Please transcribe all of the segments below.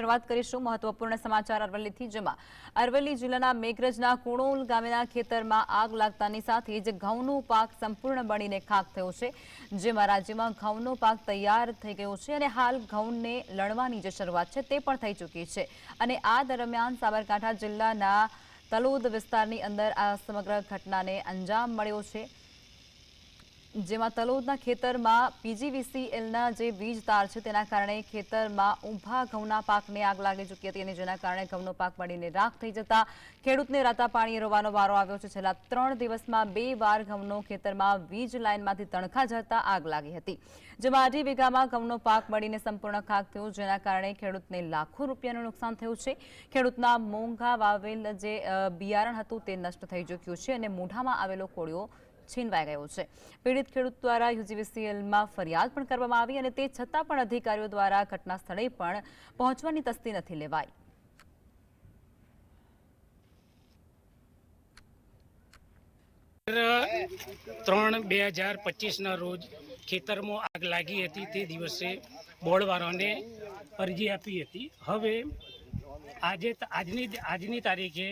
શરૂઆત કરીશું મહત્વપૂર્ણ સમાચાર અરવલ્લીથી, જેમાં અરવલ્લી જિલ્લાના મેઘરજના કુણોલ ગામેના ખેતરમાં આગ લાગતાની સાથે જ ઘઉંનો પાક સંપૂર્ણ બળીને ખાક થયો છે, જેમાં રાજ્યમાં ઘઉંનો પાક તૈયાર થઈ ગયો છે અને હાલ ઘઉંને લણવાની જે શરૂઆત છે તે પણ થઈ ચૂકી છે. અને આ દરમિયાન સાબરકાંઠા જિલ્લાના તલોદ વિસ્તારની અંદર આ સમગ્ર ઘટનાને અંજામ મળ્યો છે. જેમાં તલોદના ખેતરમાં પીજીવીસીએલના જે વીજ તાર છે તેના કારણે ખેતરમાં ઊભા ઘઉંના પાકને આગ લાગી ચૂકી હતી અને જેના કારણે ઘઉંનો પાક બળીને રાખ થઈ જતા ખેડૂતને રાતા પાણીએ રોવાનો વારો આવ્યો છે. છેલ્લા ત્રણ દિવસમાં બે વાર ઘઉંનો ખેતરમાં વીજ લાઇનમાંથી તણખા જતા આગ લાગી હતી. જેમાં અઢી વીઘામાં ઘઉંનો પાક બળીને સંપૂર્ણ ખાક થયો, જેના કારણે ખેડૂતને લાખો રૂપિયાનું નુકસાન થયું છે. ખેડૂતના મોંઘા વાવેલ જે બિયારણ હતું તે નષ્ટ થઈ ચૂક્યું છે અને મોઢામાં આવેલો કોળિયો છીનવાઈ ગયો છે. પીડિત ખેડૂત દ્વારા યુજીવીસીએલમાં ફરિયાદ પણ કરવામાં આવી અને તે છતાં પણ અધિકારીઓ દ્વારા ઘટના સ્થળે પણ પહોંચવાની તસ્તી નથી લેવાઈ. ત્રણ બે હજાર પચીસના રોજ ખેતરમાં આગ લાગી હતી તે દિવસે બોર્ડવાળાને અરજી આપી હતી. હવે આજે આજની આજની તારીખે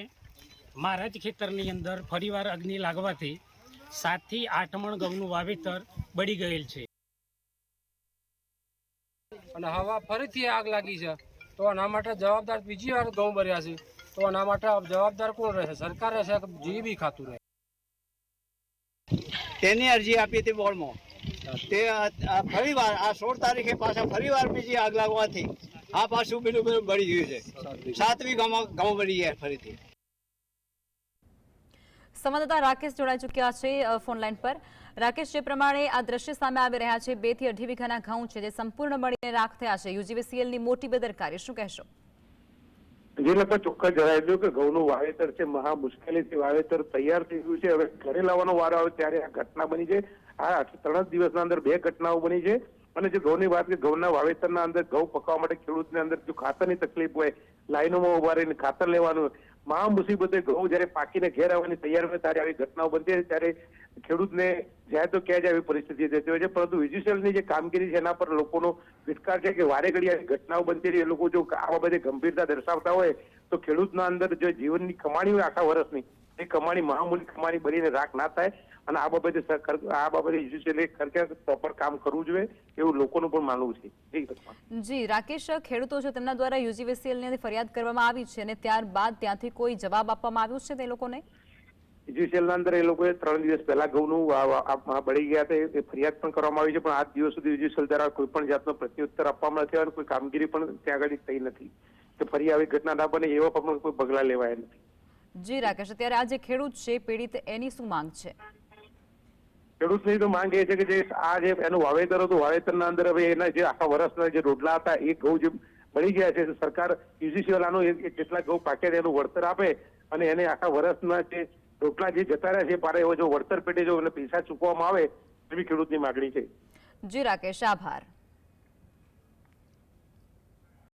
મારા જ ખેતરની અંદર ફરીવાર અગ્નિ લાગવાથી સાતથી આઠ મણ ઘઉંનું વાવેતર બળી ગયેલ છે. અને હવા ફરીથી આગ લાગી છે. તો આના માટે જવાબદાર બીજી વાર ઘઉં ભર્યા છે. તો આના માટે જવાબદાર કોણ રહેશે? સરકાર રહેશે કે જીબી ખાતું રહે? તેની અરજી આપી હતી બોર્ડમાં. તે ફરી વાર આ સોળ તારીખે પાછા ફરી વાર બીજી આગ લાગવાથી આ પાછું પેલું પેલું બળી ગયું છે. સાતમી ગામમાં ઘઉં બળી ગયા ફરીથી. સંવાદદાતા રાકેશ જોડાઈ ચૂક્યા છે ફોનલાઈન પર. રાકેશ, જે પ્રમાણે આ દ્રશ્ય સામે આવી રહ્યા છે, બેથી અઢી વીઘાના ઘઉં છે, જે સંપૂર્ણ મળીને રાખ થયા છે. યુજીવીસીએલની મોટી બેદરકારી. શું કહેશો? જે લોકો ચોખ્ખા જણાવી દઉં કે ઘઉંનું વાવેતર છે, મહા મુશ્કેલીથી વાવેતર તૈયાર થઈ ગયું છે. હવે ઘરે લાવવાનો વારો આવે ત્યારે આ ઘટના બની છે. આ ત્રણ જ દિવસના અંદર બે ઘટનાઓ બની છે. અને જે ઘઉંની વાત કે ઘઉંના વાવેતરના અંદર ઘઉં પકવા માટે ખેડૂતને અંદર જો ખાતરની તકલીફ હોય, લાઈનોમાં ઊભા રહીને ખાતર લેવાનું મહા મુસીબતે ઘઉં જયારે પાકીને ઘેર આવવાની તૈયાર હોય ત્યારે આવી ઘટનાઓ બનતી હોય ત્યારે ખેડૂતને જાય તો ક્યાં જાય એવી પરિસ્થિતિ થતી હોય છે. પરંતુ વિજ્યુશિયલની જે કામગીરી છે, એના પર લોકોનો વિસ્કાર છે કે વારે ઘડી આવી ઘટનાઓ બનતી રહી. એ લોકો જો આ બાબતે ગંભીરતા દર્શાવતા હોય, તો ખેડૂતના અંદર જે જીવનની કમાણી હોય આખા વર્ષની, એ કમાણી, મહામૂલી કમાણી બનીને રાખ ના થાય. અને આ બાબતે સરકાર આ બાબતે વિજ્યુસલે ખરેખર પ્રોપર કામ કરવું જોઈએ એવું લોકોનું પણ માનવું છે. જી રાકેશ ખેડૂતો છે તેમના દ્વારા યુજીવીસીએલની ફરિયાદ કરવામાં આવી છે અને ત્યારબાદ ત્યાંથી કોઈ જવાબ આપવામાં આવ્યો છે તે લોકોને? વિજ્યુસલના અંદર એ લોકોએ ત્રણ દિવસ પહેલા ઘઉંનું બળી ગયા હતા એ- એ ફરિયાદ પણ કરવામાં આવી છે પણ આજ દિવસ સુધી યુજીસીએલ દ્વારા કોઈ પણ જાતનો પ્રત્યુત્તર આપવામાં નથી આવ્યો કોઈ કામગીરી પણ ત્યાં આગળ થઈ નથી. કે ફરી આવી ઘટના ના બને એવા પણ કોઈ પગલાં લેવાયા નથી. જી રાકેશ અત્યારે આ જે ખેડૂત છે પીડિત એની શું માંગ છે? ખેડૂતની તો માંગ એ છે કે જે આ જે એનું વાવેતર હતું, વાવેતરના અંદર હવે એના જે આખા વર્ષના જે રોટલા હતા, એ ઘઉં જે બળી ગયા છે, સરકાર યુજીસીએલ આનું એ- એ જેટલા ઘઉં પાકે એનું વળતર આપે અને એને આખા વર્ષના જે રોટલા જે જતા રહ્યા છે પારે જો વળતર પેટે જો એને પૈસા ચૂકવવામાં આવે, એવી ખેડૂતની માગણી છે. જી, રાકેશ, આભાર.